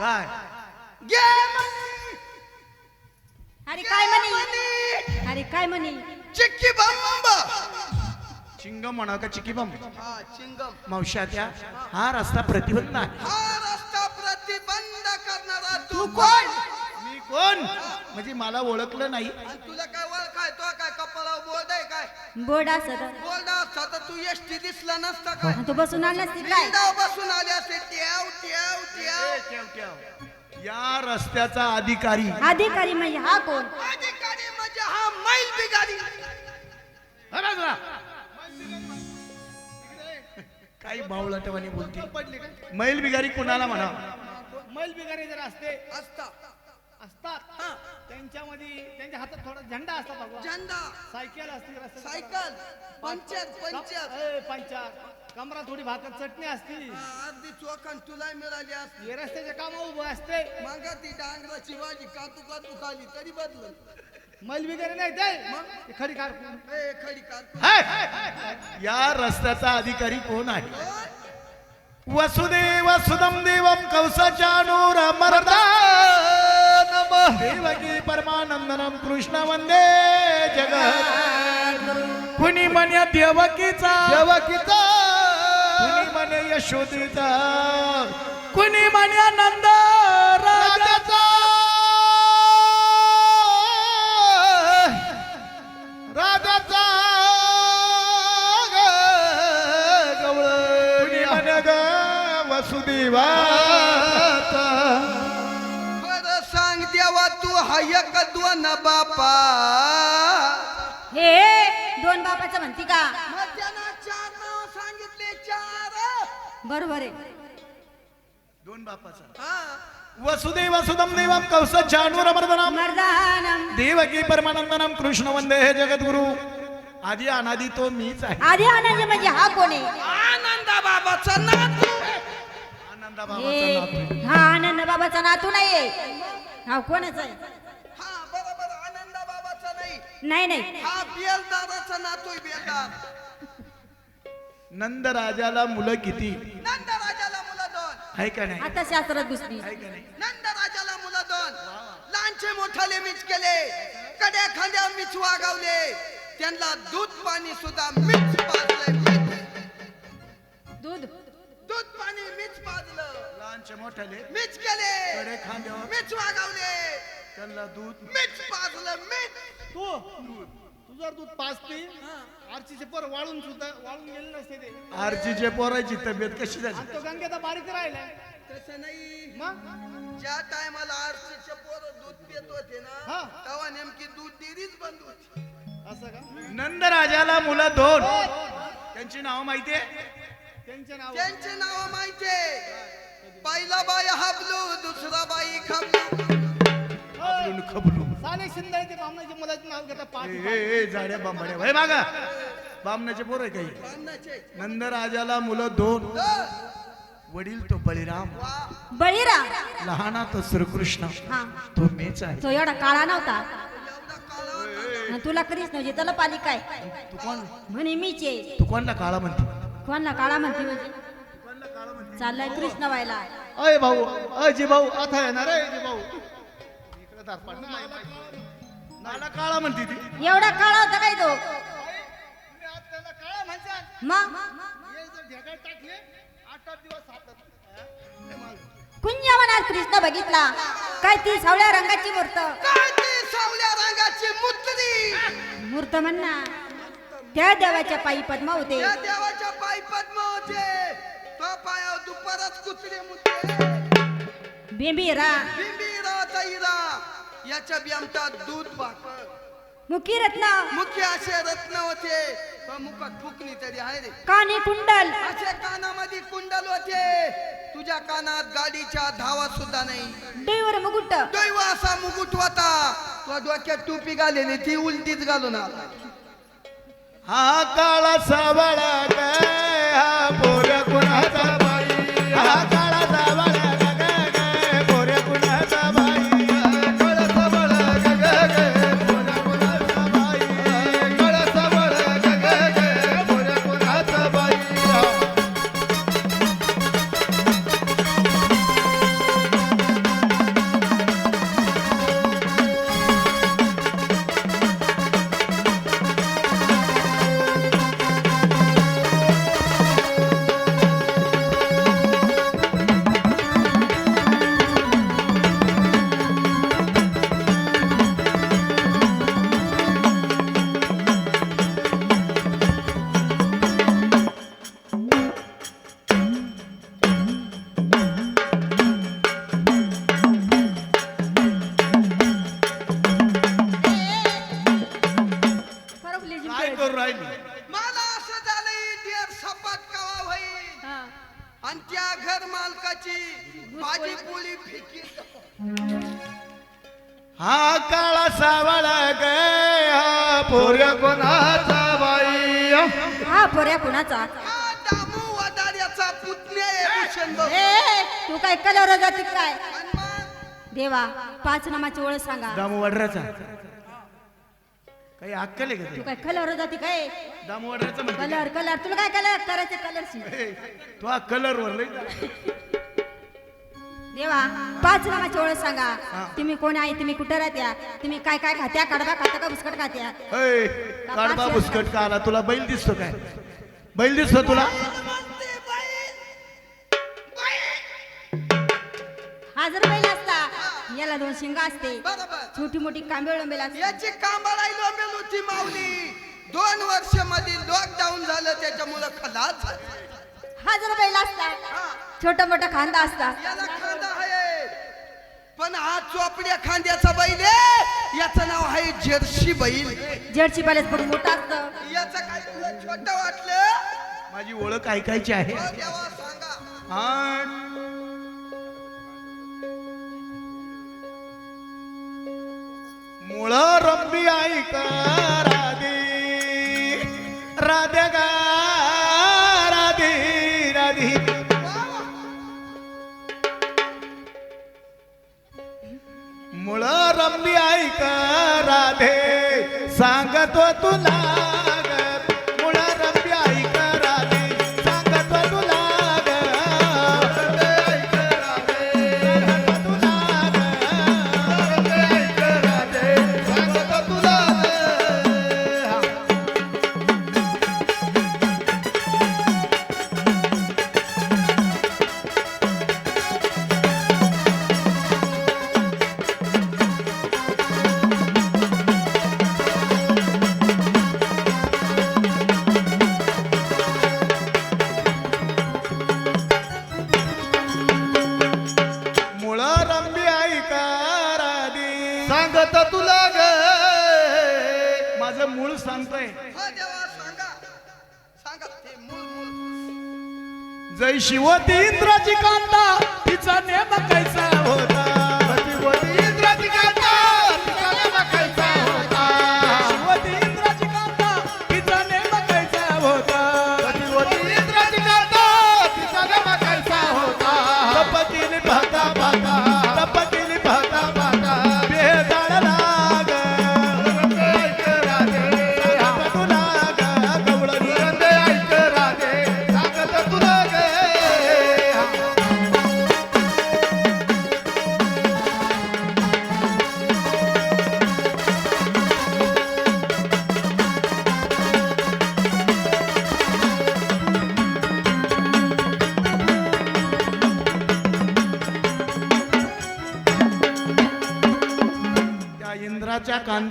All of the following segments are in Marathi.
काय? म्हणी. अरे काय म्हणे. अरे काय म्हणे चिक्की बंब चिंगम म्हणा का चिकीबम हा चिंगम. मावश्या त्या हा रस्ता प्रतिबंध आहे. हा रस्ता प्रतिबंध करणारा तू कोण? कोण? म्हणजे मला ओळखलं नाही. आणि तुला काय ओळखाय तो काय कपाळावर बोर्ड आहे काय? बोर्ड असत बोर्ड असता तर तू एसटी दिसला नसता काय? तू बसून आलास की काय? बसून आले असते. ट्याव ट्याव ट्याव ठेव, ठेव. या रस्त्याचा अधिकारी. अधिकारी म्हणजे हा कोण? अधिकारी म्हणजे हा मैल बिगारी. काही बावळटवानी बोलते. मैल बिगारी कुणाला म्हणा? मैल बिगारी जर असते. असता. असतात. हा. त्यांच्यामध्ये त्यांच्या हातात थोडा झेंडा असता भगवान झंडा. सायकल असते रस्त्यावर. सायकल. Puncture puncture. ए, पंचार. कमरा थोडी भाकर चटणी असती. अर्धी चोखण तुला मिळाली असती. हे रस्त्याच्या कामा उभं असते. मग ती डांगराची भाजी कातू कातू खाली तरी बदल मैल बिगारी नाही ते. ते खडी कार ए खडी कारकू हाय! या रस्त्याचा अधिकारी कोण आहे? वसुदेव सुदम देवम कवसाचानूर मरदानम देवकी परमानंदनम कृष्ण वंदे जगत। कुणी म्हणे देवकीचा? देवकीचा। कुणी म्हणे यशोदेचा कुणी म्हणे नंद राजाचा? राजाचा। गवळ कुणी म्हणे ग? वसुदेवाचा हाय दोन बापा. हे दोन बापाचं म्हणती का? मग त्यांना चार नाव सांगितले चार. बरोबर आहे. दोन बापाचा. हा वसुदेव सुदम देवम कौस जानूर मर्दनम. मर्दानम. देवकी परमानंदनम कृष्ण वंदे हे जगद्गुरु. आधी अनादी तो मीच आहे. आधी आनंद म्हणजे हा कोण आहे? आनंदा बाबाचा नातू. आनंदा बाबाचा हे नातू. हा आनंद बाबाचा नातू नाहीये. हा कोणच आहे? हा बरोबर आनंदा बाबाचा नाही. नाही नाही. हा बेलदाराचा नातू बेलदार नंद राजाला मुलं किती? नंदराजाला मुलं दोन. आहे का नाही? आता शास्त्रात घुसली. आहे का नाही? नंदराजाला मुलं दोन. लहानचे मोठाले मीच केले. कड्या खांद्या मीच वागवले. त्यांना दूध पाणी सुद्धा मीच पाजले मीच. दूध? दूध पाणी मीच पाजलं. लहानचे मोठ्याले मीच केले. कडे खांद्यावर. मीच वागवले. त्यांना दूध. मीच पाजलं मीच तू तू जर दूध पाचते आरचीचे पर वाळून सुद्धा वाळून गेले नसते ते. आरचीचे पोराची तब्येत कशी झाली? तो गंगेचा बारीक राहिलाय. तसं नाही. मग? ज्या टायमाला आरसीचे पोरं दूध पित होते ना हा. तेव्हा नेमकी दूध डेअरीच बंद होती. असं का? नंद राजाला मुलं दोन. त्यांची नाव माहितीये त्यांचे नाव माहितीये पहिला बाई हाबलू दुसरा बाई खाबलू खबलू साले शिंदे ते बामणाच्या मुलाचं नाव घेता पाठ जाड्या बांबड्या वय मागा बामणाचे पोर आहे काही. अन्नाचे नंद राजाला मुलं दोन. वडील तो बळीराम. बळीराम. लहाना तो श्रीकृष्ण. हा. तो मीच आहे. तो एवढा काळा नव्हता. तुला कधीच नव्हती त्याला पाली काय तू कोण? म्हणे मीच आहे. तू कोणला काळा म्हणते? कोणला काळा म्हणते म्हणजे? चाललाय कृष्ण व्हायला. अय भाऊ अय भाऊ आता येणार आहे भाऊ. इकडे काळा म्हणते ती. एवढा काळा होता काय तो? तुम्ही आज त्याला काय म्हणशाल मग? हे जर ढेकळ टाकले आठ आठ दिवस सापडत कुंजा मनात कृष्ण बघितला. काय ती सावळ्या रंगाची मूर्त? काय ती सावल्या रंगाची मुतरी मूर्त म्हणना त्या देवाच्या पायी पद्मा होते. त्या देवाच्या पायी पद्म होते तो पायावर दुपारच कुत्रे मुतले. बेंबीरा. बिंबीरा तैरा. याच्या बियामटात दूध भाकर मुखी रत्न मुख्य असे रत्न होते. पण मुखात फुकणी तरी आहे रे. कानी कुंडल. असे कानामध्ये कुंडल होते. तुझ्या कानात गाडीच्या धावा सुद्धा नाही. डोईवर मुकुट. दैव असा मुकुट होता. तो डोक्यात टोपी घालेली ती उलटीच घालून आला. हा काळा सावळा काय राहिली. मला असं झालंय सपाट कावा होईल? आणि त्या घर मालकाची भाजी पोळी फिकी. हा काळा सावळा गे कोणाचा बाई? हा पोऱ्या कुणाचा? तू काय कलर जाती काय? देवा पाच नामाची ओळख सांगा. दामू वडराचा. काही अक्कल आहे का तू ते? काय कलर जाती काय? म्हणजे कलर कलर. तुला काय कलर करायचे कलरशी ए, तो हा कलर वर लई. देवा पाच नामाची ओळख सांगा. तुम्ही कोण आहे? तुम्ही कुठे राहत्या? तुम्ही काय काय खात्या? कडबा खाता का बुसकट खात्या? काढबा बुसकट का आला तुला बैल दिसतो काय? बैल दिसतो तुला? याला दोन शिंगा असते. बरोबर. छोटी मोठी कांबे असते. याची कांबाळाई लोंबेल होती माऊली. दोन वर्षमध्ये लॉकडाऊन झालं त्याच्यामुळं खलास झालं. हा जर बैल असता हा, छोटा मोठा खांदा असता. याला खांदा आहे. पण हा चोपड्या खांद्याचा बैल आहे. याचं नाव आहे जर्सी बैल. जर्सी बैलच पण मोठा असतं. याचं काय तुला छोट वाटलं? माझी ओळख ऐकायची आहे. हो देवा सांगा. हा. मुळ रंबी ऐक राधे. राधे गा राधे राधे. मुळ रंबी ऐक सांगत तुला ग. माझं मूळ सांगतोय. हो जय शिवती इंद्राची कांता तिचा नेम कैसा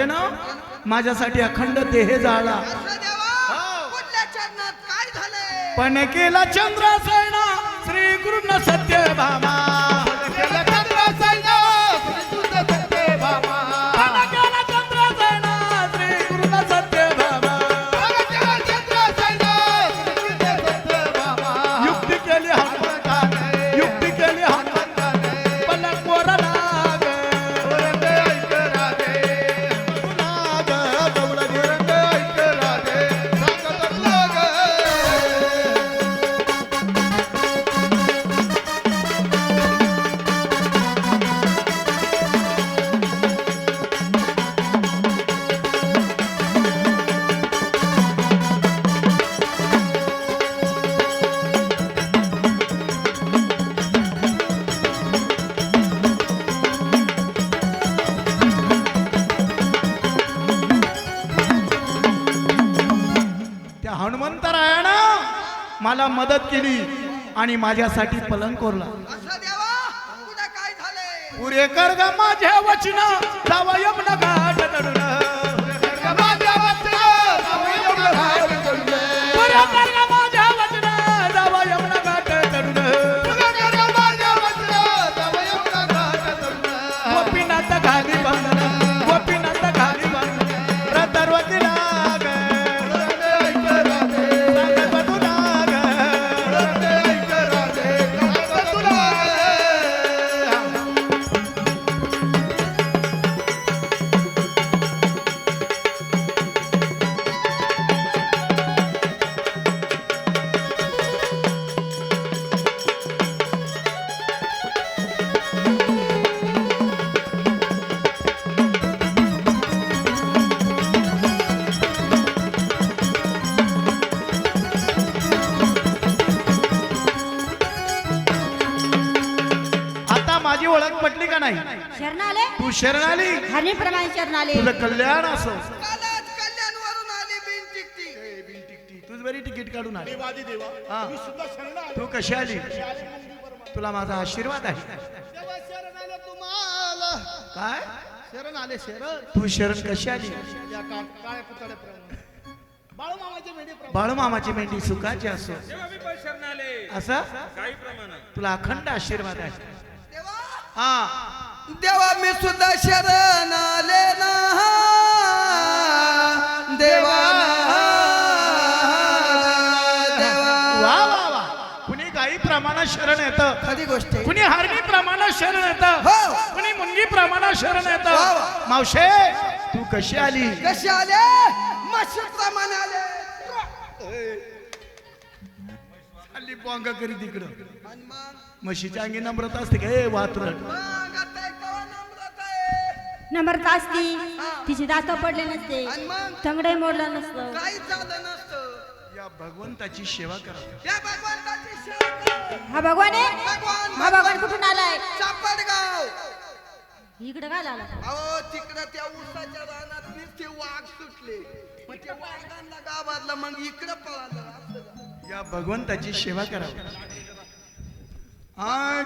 इंद्राच्या कांतेनं माझ्यासाठी अखंड देह जाळा. झालंय? पण केला चंद्रासेन श्री गुरुन सत्य भामा मला मदत केली आणि माझ्यासाठी पलंग कोरला. असं देवा कुठं काय झालंय? पुरे कर ग माझ्या वचन ओळख पटली का नाही? शरण आले तू शरण आली हरणीप्रमाणे शरण आले तुझं कल्याण असो. कालच कल्याणवरून आली बिन टिकटी तूच बरी तिकीट काढून आली. देवादी देवा. हा. मी सुद्धा शरण आलो तू कशी आली. तुला माझा आशीर्वाद आहे. देवा शरण आलं तुम्हाला. काय? शरण आले शरण तू शरण कशी आली? या का काळ्या पुतळ्याप्रमाणे बाळूमामाच्या मेढीप्रमाणे बाळूमामाची मेंढी सुखाची असो. तेव्हा मी पण शरण आले असं? काही प्रमाणात. तुला अखंड आशीर्वाद आहे. हा. देवा मी सुद्धा शरण आले ना. देवा देवा. वा वा वा. कुणी गाई प्रमाणात शरण येतं? खरी गोष्ट आहे. कुणी हरणी प्रमाणात शरण येतं? हो. कुणी मुंगी प्रमाणात शरण वा येतं? वा. मावशे तू कशी आली? कसे आले? मशी प्रमाणे आले. बोंगा करी तिकडं. म्हशीच्या अंगी नम्रता असते का? एक केव्हा नम्रता असती. तिचे दात पडले नसते. तंगडे मोडलं नसतं. झालं या भगवंताची सेवा करा. या भगवंताची सेवा कर. हा भगवान आहे? हा भगवान कुठून आलाय? चापडगाव. इकडे काय आला? अहो तिकडं त्या उसाच्या रानात नुसते वाघ सुटले. मग त्या वाघांना गावातलं मग इकडं पळालं. असं झालं. या भगवंताची सेवा करा आणि